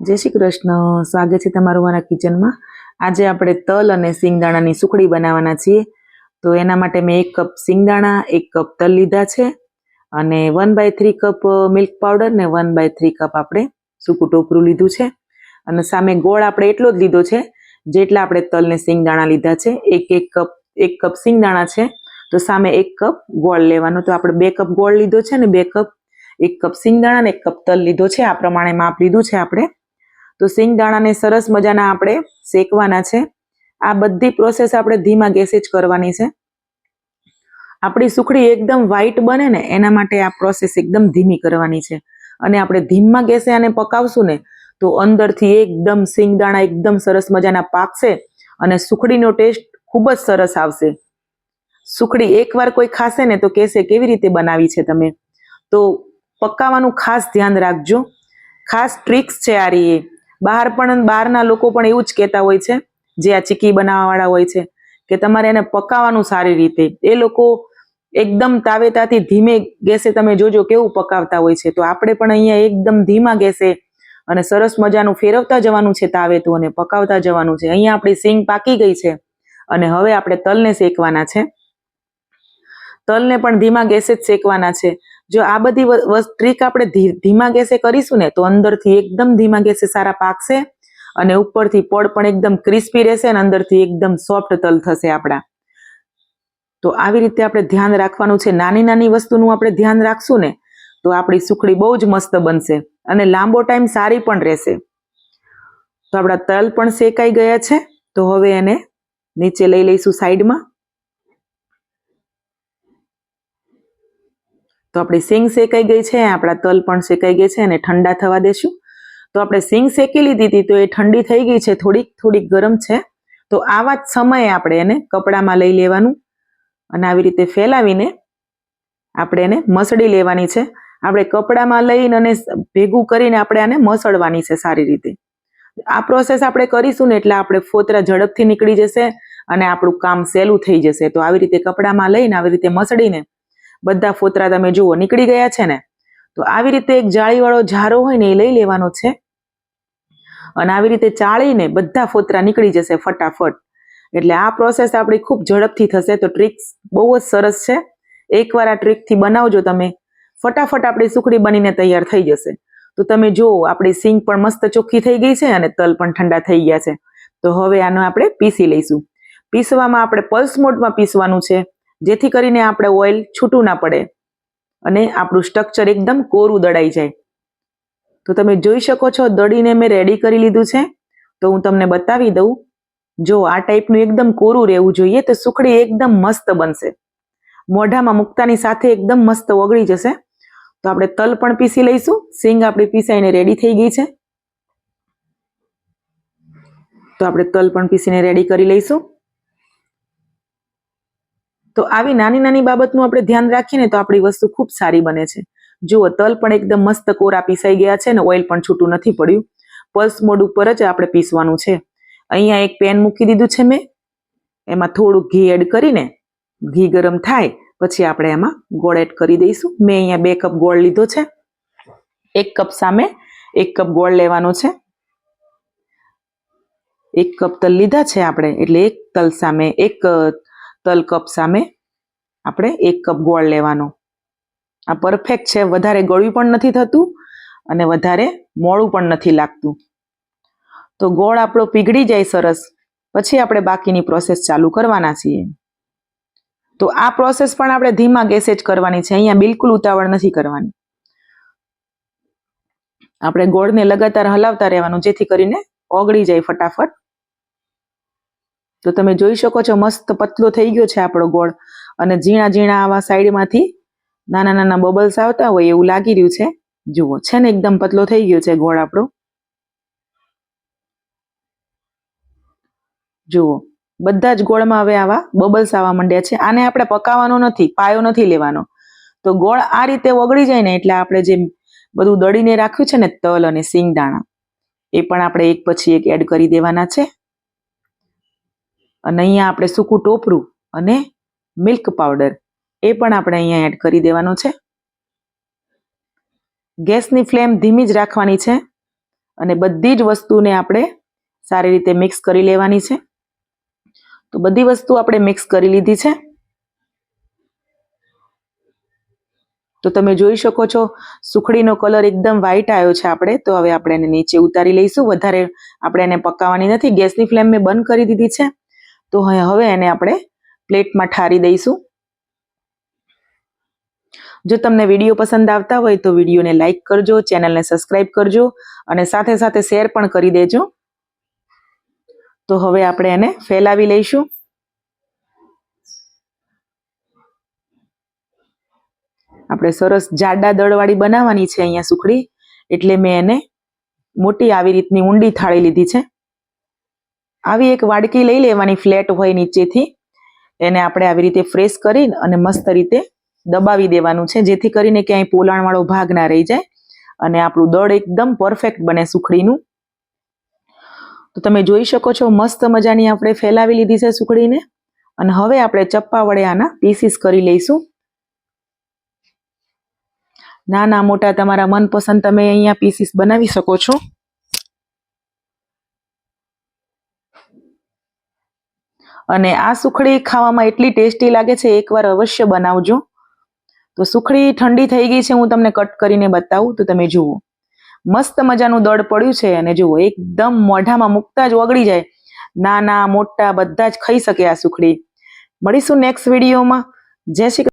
જય શ્રી કૃષ્ણ. સ્વાગત છે તમારું મારા કિચનમાં. આજે આપણે તલ અને સિંગદાણાની સુખડી બનાવવાના છીએ. તો એના માટે મેં એક કપ સિંગદાણા, એક કપ તલ લીધા છે અને one by three cup milk powder ને વન બાય થ્રી કપ આપણે સૂકું ટોપરું લીધું છે. અને સામે ગોળ આપણે એટલો જ લીધો છે જેટલા આપણે તલ ને સિંગદાણા લીધા છે. એક એક કપ એક કપ સિંગદાણા છે. તો સામે એક કપ ગોળ લેવાનો. તો આપણે બે કપ ગોળ લીધો છે ને બે કપ, એક કપ સિંગદાણા ને એક કપ તલ લીધો છે. આ પ્રમાણે માપ લીધું છે આપણે. તો સિંગદાણાને સરસ મજાના આપણે શેકવાના છે. આ બધી પ્રોસેસ આપણે ધીમા ગેસે જ કરવાની છે. આપણી સુખડી એકદમ વ્હાઈટ બને ને, એના માટે આ પ્રોસેસ એકદમ ધીમી કરવાની છે. અને આપણે ધીમા ગેસે આને પકાવશું ને, તો અંદરથી એકદમ સિંગદાણા એકદમ સરસ મજાના પાકશે અને સુખડીનો ટેસ્ટ ખૂબ જ સરસ આવશે. સુખડી એકવાર કોઈ ખાશે ને, તો કહેશે કેવી રીતે બનાવી છે તમે? તો પકાવવાનું ખાસ ધ્યાન રાખજો. ખાસ ટ્રિક્સ છે આ રહી એ. બહાર પણ બહારના લોકો પણ એવું જ કહેતા હોય છે, જે આ ચીકી બનાવવાવાળા હોય છે, કે તમારે એને પકાવવાનું સારી રીતે. એ લોકો એકદમ તાવેતાથી ધીમે ગેસે તમે જોજો કેવું પકાવતા હોય છે. તો આપણે પણ અહીંયા એકદમ ધીમા ગેસે અને સરસ મજાનું ફેરવતા જવાનું છે તાવેતું અને પકાવતા જવાનું છે. અહીંયા આપણી સિંગ પાકી ગઈ છે અને હવે આપણે તલને શેકવાના છે. તલને પણ ધીમા ગેસે જ શેકવાના છે. જો આ બધી ટ્રીક આપણે ધીમા ગેસે કરીશું ને, તો અંદરથી એકદમ ધીમા ગેસે સારા પાકશે અને ઉપરથી પડ પણ એકદમ ક્રિસ્પી રહેશે અને અંદરથી એકદમ સોફ્ટ તલ થશે આપણા. તો આવી રીતે આપણે ધ્યાન રાખવાનું છે. નાની નાની વસ્તુનું આપણે ધ્યાન રાખશું ને, તો આપણી સુખડી બહુ જ મસ્ત બનશે અને લાંબો ટાઈમ સારી પણ રહેશે. તો આપણા તલ પણ શેકાઈ ગયા છે. તો હવે એને નીચે લઈ લઈશું સાઈડમાં. તો આપણી સિંગ શેકાઈ ગઈ છે, આપણા તલ પણ શેકાઈ ગઈ છે અને ઠંડા થવા દેશું. તો આપણે સિંગ શેકી લીધી હતી તો એ ઠંડી થઈ ગઈ છે, થોડીક થોડીક ગરમ છે. તો આવા જ સમયે આપણે એને કપડામાં લઈ લેવાનું અને આવી રીતે ફેલાવીને આપણે એને મસળી લેવાની છે. આપણે કપડામાં લઈને અને ભેગું કરીને આપણે આને મસળવાની છે સારી રીતે. આ પ્રોસેસ આપણે કરીશું ને એટલે આપણે ફોતરા ઝડપથી નીકળી જશે અને આપણું કામ સહેલું થઈ જશે. તો આવી રીતે કપડામાં લઈને, આવી રીતે મસળીને બધા ફોતરા તમે જુઓ, નીકળી ગયા છે ને? તો આવી રીતે એક જાળીવાળો ઝારો હોય ને એ લઈ લેવાનો છે. અને આવી રીતે ચાળીને બધા ફોતરા નીકળી જશે ફટાફટ. એટલે આ પ્રોસેસ આપણી ખૂબ ઝડપથી થશે. તો ટ્રીક્સ બહુ જ સરસ છે. એકવાર આ ટ્રીકથી બનાવજો તમે. ફટાફટ આપણી સુખડી બનીને તૈયાર થઈ જશે. તો તમે જુઓ, આપણી સિંગ પણ મસ્ત ચોખ્ખી થઈ ગઈ છે અને તલ પણ ઠંડા થઈ ગયા છે. તો હવે આનો આપણે પીસી લઈશું. પીસવામાં આપણે પલ્સ મોડમાં પીસવાનું છે. જેથી કરીને આપણે ઓઇલ છૂટું ના પડે અને આપણું સ્ટ્રક્ચર એકદમ કોરું દળાઈ જાય. તો તમે જોઈ શકો છો, દળીને મેં રેડી કરી લીધું છે. તો હું તમને બતાવી દઉં, જો આ ટાઈપનું એકદમ કોરું રહેવું જોઈએ તો સુખડી એકદમ મસ્ત બનશે. મોઢામાં મુક્તાની સાથે એકદમ મસ્ત ઓગળી જશે. તો આપણે તલ પણ પીસી લઈશું. સિંગ આપણી પીસાઈને રેડી થઈ ગઈ છે. તો આપણે તલ પણ પીસીને રેડી કરી લઈશું. તો આવી નાની નાની બાબતનું આપણે ધ્યાન રાખીએ ને તો આપણી વસ્તુ ખૂબ સારી બને છે. જુઓ, તલ પણ એકદમ મસ્ત કોરા પીસાઈ ગયા છે ને ઓઇલ પણ છૂટું નથી પડ્યું. પલ્સ મોડ ઉપર જ આપણે પીસવાનું છે. અહીંયા એક પેન મૂકી દીધું છે મેં. એમાં થોડું ઘી એડ કરીને, ઘી ગરમ થાય, પછી આપણે એમાં ગોળ એડ કરી દઈશું. મેં અહીંયા બે કપ ગોળ લીધો છે. એક કપ સામે, એક કપ ગોળ લેવાનો છે. એક કપ તલ લીધા છે આપણે, એટલે એક તલ સામે, એક તલ કપ સામે આપણે એક કપ ગોળ લેવાનો. આ પરફેક્ટ છે. વધારે ગળ્યું પણ નથી થતું અને વધારે મોડું પણ નથી લાગતું. તો ગોળ આપણો પીગળી જાય સરસ. પછી આપણે બાકીની પ્રોસેસ ચાલુ કરવાના છીએ. તો આ પ્રોસેસ પણ આપણે ધીમા ગેસે જ કરવાની છે. અહીંયા બિલકુલ ઉતાવળ નથી કરવાની. આપણે ગોળને લગાતાર હલાવતા રહેવાનું, જેથી કરીને ઓગળી જાય ફટાફટ. તો તમે જોઈ શકો છો, મસ્ત પતલો થઈ ગયો છે આપણો ગોળ. અને ઝીણા ઝીણા આવા સાઈડમાંથી નાના નાના બબલ્સ આવતા હોય એવું લાગી રહ્યું છે. જુઓ, છે ને એકદમ પતલો થઈ ગયો છે ગોળ આપણો. જુઓ, બધા જ ગોળમાં હવે આવા બબલ્સ આવવા માંડ્યા છે. આને આપણે પકાવવાનો નથી, પાયો નથી લેવાનો. તો ગોળ આ રીતે ઓગળી જાય ને એટલે આપણે જે બધું દળીને રાખ્યું છે ને તલ અને સિંગદાણા, એ પણ આપણે એક પછી એક એડ કરી દેવાના છે. અને અહીંયા આપણે સૂકું ટોપરું અને મિલ્ક પાવડર એ પણ આપણે અહીંયા એડ કરી દેવાનો છે. ગેસની ફ્લેમ ધીમી જ રાખવાની છે અને બધી જ વસ્તુને આપણે સારી રીતે મિક્સ કરી લેવાની છે. તો બધી વસ્તુ આપણે મિક્સ કરી લીધી છે. તો તમે જોઈ શકો છો સુખડીનો કલર એકદમ વ્હાઈટ આવ્યો છે આપણે. તો હવે આપણે એને નીચે ઉતારી લઈશું. વધારે આપણે એને પકાવવાની નથી. ગેસની ફ્લેમ મેં બંધ કરી દીધી છે. તો હવે એને આપણે પ્લેટમાં ઠારી દઈશું. જો તમને વીડિયો પસંદ આવતા હોય તો વિડીયોને લાઇક કરજો, ચેનલને સબસ્ક્રાઇબ કરજો અને સાથે સાથે શેર પણ કરી દેજો. તો હવે આપણે એને ફેલાવી લઈશું. આપણે સરસ જાડા દળવાળી બનાવવાની છે અહીંયા સુખડી. એટલે મેં એને મોટી આવી રીતની ઊંડી થાળી લીધી છે. આવી એક વાડકી લઈ લેવાની ફ્લેટ હોય નીચેથી. એને આપણે આવી રીતે ફ્રેશ કરી અને મસ્ત રીતે દબાવી દેવાનું છે, જેથી કરીને ક્યાંય પોલાણવાળો ભાગ ના રહી જાય અને આપણું દળ એકદમ પરફેક્ટ બને સુખડીનું. તો તમે જોઈ શકો છો, મસ્ત મજાની આપણે ફેલાવી લીધી છે સુખડીને. અને હવે આપણે ચપ્પા વડે આના પીસીસ કરી લઈશું. નાના મોટા તમારા મનપસંદ તમે અહીંયા પીસીસ બનાવી શકો છો. અને આ સુખડી ખાવામાં એટલી ટેસ્ટી લાગે છે, એકવાર અવશ્ય બનાવજો. તો સુખડી ઠંડી થઈ ગઈ છે, હું તમને કટ કરીને બતાવું, તો તમે જુઓ. મસ્ત મજાનું દળ પડ્યું છે, અને જુઓ, એકદમ મોઢામાં મૂકતા જ ઓગળી જાય. નાના, મોટા, બધા જ ખાઈ શકે આ સુખડી. મળીશું નેક્સ્ટ વિડીયોમાં જય શ્રી.